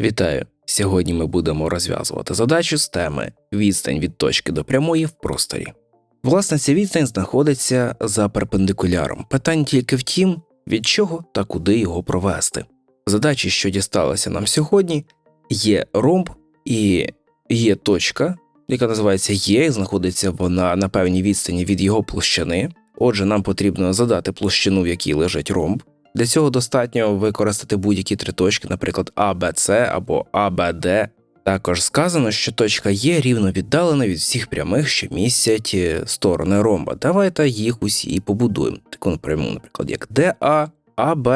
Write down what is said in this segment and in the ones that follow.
Вітаю! Сьогодні ми будемо розв'язувати задачу з теми відстань від точки до прямої в просторі. Власне, ця відстань знаходиться за перпендикуляром. Питання тільки в тім, від чого та куди його провести. Задачі, що дісталася нам сьогодні, є ромб і є точка, яка називається Є, і знаходиться вона на певній відстані від його площини. Отже, нам потрібно задати площину, в якій лежить ромб. Для цього достатньо використати будь-які три точки, наприклад, С або Д. Також сказано, що точка Є рівно віддалена від всіх прямих, що містять е, сторони ромба. Давайте їх усі і побудуємо. Таку пряму, наприклад, як ДА, АБ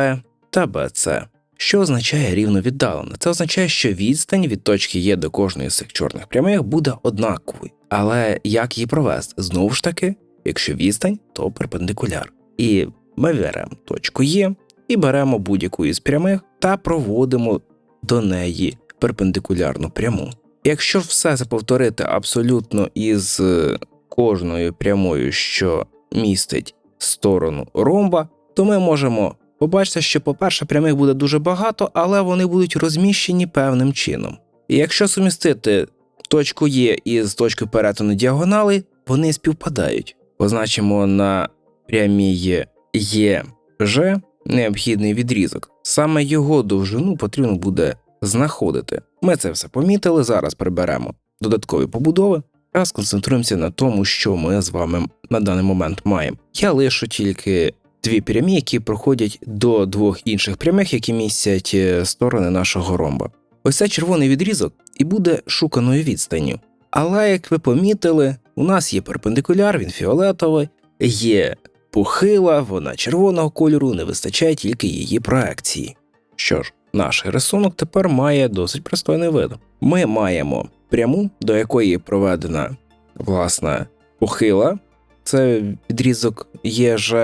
та БЦ. Що означає рівно віддалена? Це означає, що відстань від точки Є до кожної з цих чорних прямих буде однаковою. Але як її провести? Знову ж таки, якщо відстань, то перпендикуляр. І ми беремо точку Є і беремо будь-яку із прямих та проводимо до неї перпендикулярну пряму. Якщо все це повторити абсолютно із е, кожною прямою, що містить сторону ромба, то ми можемо побачити, що, по-перше, прямих буде дуже багато, але вони будуть розміщені певним чином. І якщо сумістити точку Є із точкою перетину діагонали, вони співпадають. Позначимо на прямій ЄЖ необхідний відрізок. Саме його довжину потрібно буде знаходити. Ми це все помітили. Зараз приберемо додаткові побудови та сконцентруємося на тому, що ми з вами на даний момент маємо. Я лишу тільки дві прямі, які проходять до двох інших прямих, які містять е, сторони нашого ромба. Ось це червоний відрізок і буде шуканою відстанню. Але як ви помітили, у нас є перпендикуляр, він фіолетовий, є похила, вона червоного кольору, не вистачає тільки її проекції. Що ж, наш рисунок тепер має досить пристойний вид. Ми маємо пряму, до якої проведена власне похила, це відрізок ЄЖ,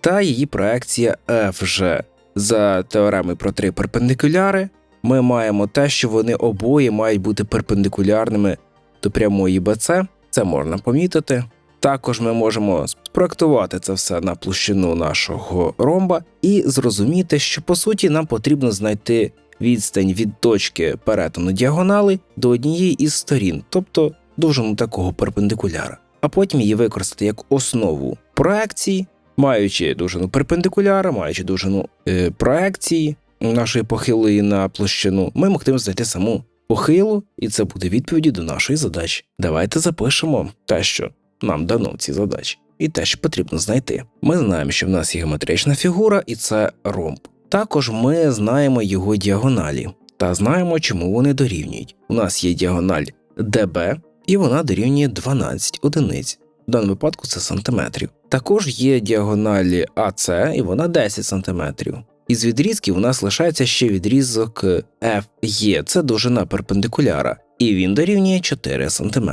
та її проекція FG. За теоремою про три перпендикуляри ми маємо те, що вони обоє мають бути перпендикулярними до прямої BC. Це можна помітити. Також ми можемо спроектувати це все на площину нашого ромба і зрозуміти, що по суті нам потрібно знайти відстань від точки перетину діагонали до однієї із сторін, тобто довжину такого перпендикуляра, а потім її використати як основу проекції, маючи довжину перпендикуляра, маючи довжину е, проекції нашої похилої на площину, ми могли знайти саму похилу, і це буде відповіддю до нашої задачі. Давайте запишемо те, що нам дано в цій задачі, і те, що потрібно знайти. Ми знаємо, що в нас є геометрична фігура, і це ромб. Також ми знаємо його діагоналі та знаємо, чому вони дорівнюють. У нас є діагональ DB, і вона дорівнює 12 одиниць. В даному випадку це сантиметрів. Також є діагоналі АС, і вона 10 сантиметрів. Із відрізків у нас лишається ще відрізок FE, це довжина перпендикуляра, і він дорівнює 4 см.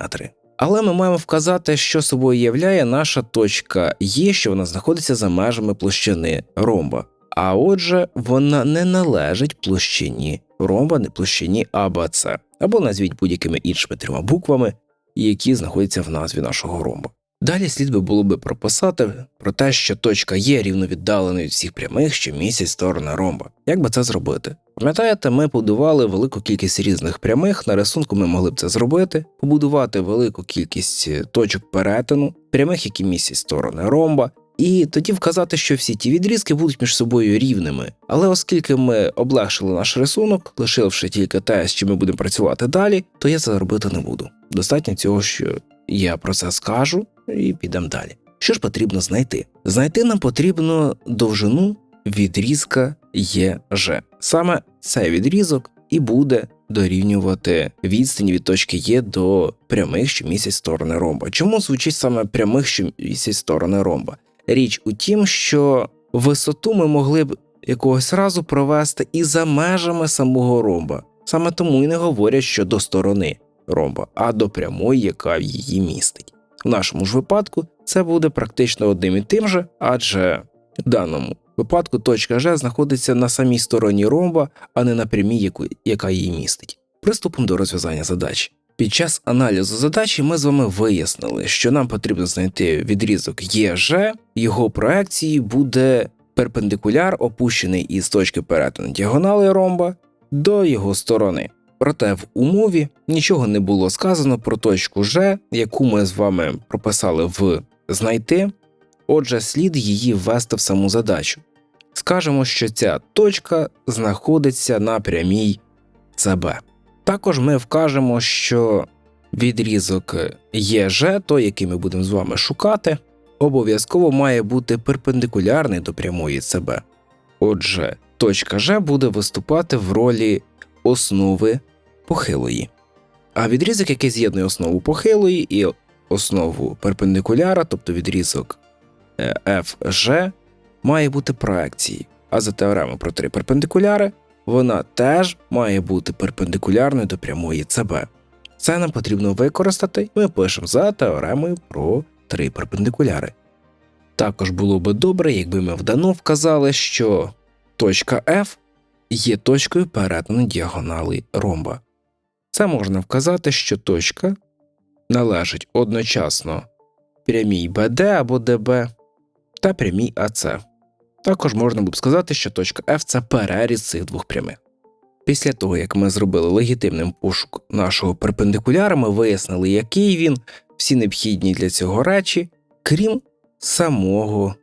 Але ми маємо вказати, що собою являє наша точка Є, що вона знаходиться за межами площини ромба. А отже, вона не належить площині ромба, не площині АБЦ, або назвіть будь-якими іншими трьома буквами, які знаходяться в назві нашого ромба. Далі слід би було би прописати про те, що точка є рівно віддалена від всіх прямих, що місяць сторони ромба. Як би це зробити? Пам'ятаєте, ми побудували велику кількість різних прямих. На рисунку ми могли б це зробити, побудувати велику кількість е, точок перетину, прямих, які місяць сторони ромба, і тоді вказати, що всі ті відрізки будуть між собою рівними. Але оскільки ми облегшили наш рисунок, лишивши тільки те, з чим ми будемо працювати далі, то я це робити не буду. Достатньо цього, що я про це скажу, і підемо далі. Що ж потрібно знайти? Знайти нам потрібно довжину відрізка ЄЖ. Саме цей відрізок і буде дорівнювати відстані від точки Є до прямих, що місяць сторони ромба. Чому звучить саме прямих, що місяць сторони ромба? Річ у тім, що висоту ми могли б якогось разу провести і за межами самого ромба. Саме тому і не говорять, що до сторони ромба, а до прямої, яка її містить. В нашому ж випадку це буде практично одним і тим же, адже в даному випадку точка Ж знаходиться на самій стороні ромба, а не на прямій, яку, яка її містить. Приступимо до розв'язання задачі. Під час аналізу задачі ми з вами вияснили, що нам потрібно знайти відрізок ЄЖ, його проекції буде перпендикуляр, опущений із точки перетину діагонали ромба, до його сторони. Проте в умові нічого не було сказано про точку Ж, яку ми з вами прописали в знайти, отже, слід її ввести в саму задачу. Скажемо, що ця точка знаходиться на прямій ЦБ. Також ми вкажемо, що відрізок ЄЖ, той, який ми будемо з вами шукати, обов'язково має бути перпендикулярний до прямої ЦБ. Отже, точка Ж буде виступати в ролі основи похилої. А відрізок, який з'єднує основу похилої і основу перпендикуляра, тобто відрізок е, FG, має бути проекцією. А за теоремою про три перпендикуляри вона теж має бути перпендикулярною до прямої ЦБ. Це нам потрібно використати, ми пишемо за теоремою про три перпендикуляри. Також було би добре, якби ми вдано вказали, що точка F є точкою перетину діагонали ромба. Це можна вказати, що точка належить одночасно прямій BD або DB та прямій AC. Також можна б сказати, що точка F це переріз цих двох прямих. Після того, як ми зробили легітимним пошук нашого перпендикуляра, ми вияснили, який він, всі необхідні для цього речі, крім самого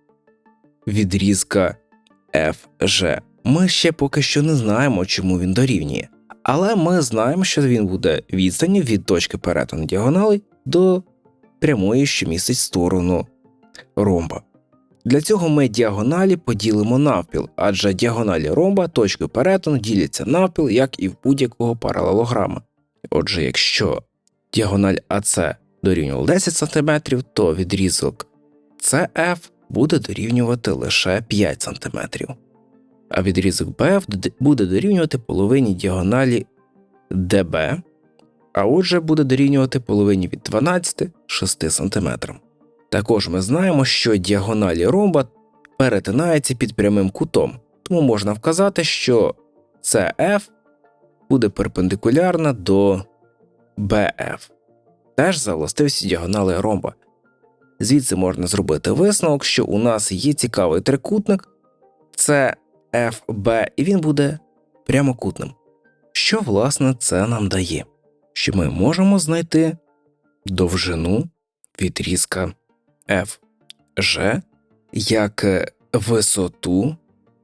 відрізка FG. Ми ще поки що не знаємо, чому він дорівнює, але ми знаємо, що він буде відстані від точки перетину діагонали до прямої, що містить сторону ромба. Для цього ми діагоналі поділимо навпіл, адже діагоналі ромба точкою перетину діляться навпіл, як і в будь-якого паралелограма. Отже, якщо діагональ АС дорівнював 10 см, то відрізок CF буде дорівнювати лише 5 см, а відрізок BF буде дорівнювати половині діагоналі DB, а отже буде дорівнювати половині від 12 6 см. Також ми знаємо, що діагоналі ромба перетинаються під прямим кутом, тому можна вказати, що CF буде перпендикулярна до BF, теж за властивістю діагонали ромба. Звідси можна зробити висновок, що у нас є цікавий трикутник CFB, і він буде прямокутним. Що, власне, це нам дає? Що ми можемо знайти довжину відрізка FG як висоту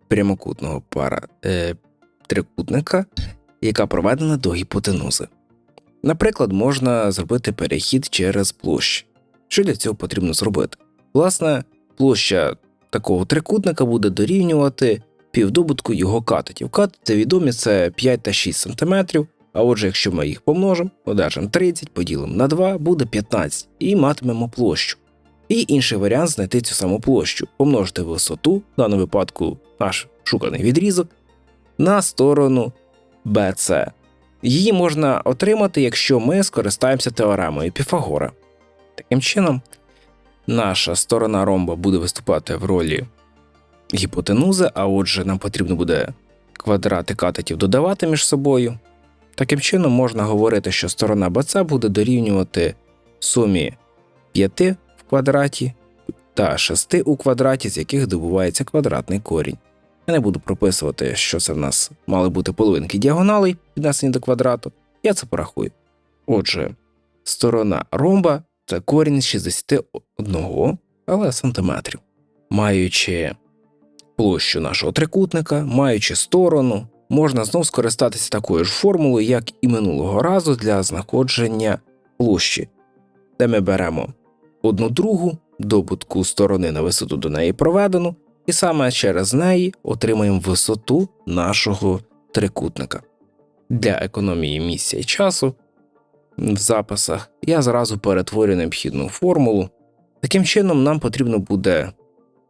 прямокутного пара е, трикутника, яка проведена до гіпотенузи. Наприклад, можна зробити перехід через площі. Що для цього потрібно зробити? Власне, площа такого трикутника буде дорівнювати півдобутку його катетів. Катети відомі це 5 та 6 см, а отже, якщо ми їх помножимо, одержимо 30, поділимо на 2, буде 15 і матимемо площу. І інший варіант знайти цю саму площу, помножити висоту, в даному випадку наш шуканий відрізок, на сторону BC. Її можна отримати, якщо ми скористаємося теоремою Піфагора. Таким чином, наша сторона ромба буде виступати в ролі гіпотенузи, а отже, нам потрібно буде квадрати катетів додавати між собою. Таким чином, можна говорити, що сторона BC буде дорівнювати сумі 5 в квадраті та 6 у квадраті, з яких добувається квадратний корінь. Я не буду прописувати, що це в нас мали бути половинки діагоналей, піднесені до квадрату, я це порахую. Отже, сторона ромба це корінь 61 але сантиметрів. Маючи площу нашого трикутника, маючи сторону, можна знов скористатися такою ж формулою, як і минулого разу для знаходження площі, де ми беремо одну другу добутку сторони на висоту до неї проведену, і саме через неї отримаємо висоту нашого трикутника. Для економії місця і часу в записах я зразу перетворю необхідну формулу. Таким чином, нам потрібно буде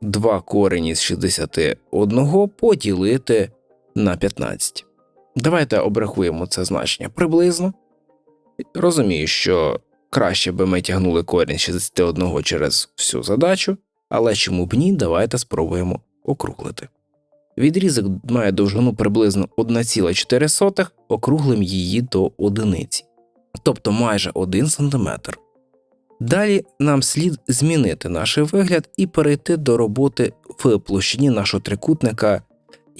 2 корені з 61 поділити на 15. Давайте обрахуємо це значення приблизно. Розумію, що краще би ми тягнули корінь 61 через всю задачу, але чому б ні, давайте спробуємо округлити. Відрізок має довжину приблизно 1,4, округлим її до одиниці, тобто майже 1 см. Далі нам слід змінити наш вигляд і перейти до роботи в площині нашого трикутника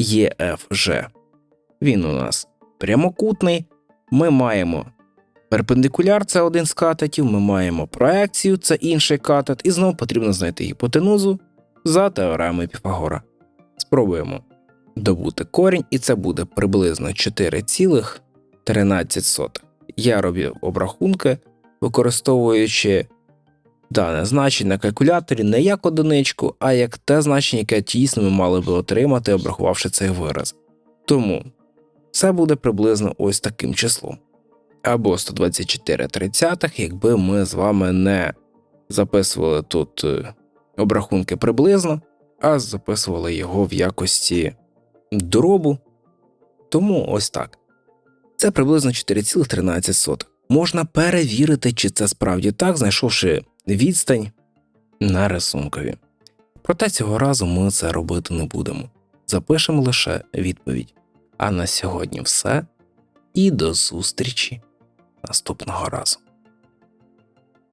EFG. Він у нас прямокутний, ми маємо перпендикуляр це один з катетів, ми маємо проекцію, це інший катет, і знову потрібно знайти гіпотенузу за теоремою Піфагора. Спробуємо добути корінь, і це буде приблизно 4,13. Я робив обрахунки, використовуючи дане значення на калькуляторі не як одиничку, а як те значення, яке дійсно ми мали би отримати, обрахувавши цей вираз. Тому це буде приблизно ось таким числом. Або 124 тридцятих, якби ми з вами не записували тут е, обрахунки приблизно, а записували його в якості дробу. Тому ось так. Це приблизно 4,13. Можна перевірити, чи це справді так, знайшовши відстань на рисункові. Проте цього разу ми це робити не будемо. Запишемо лише відповідь. А на сьогодні все. І до зустрічі наступного разу.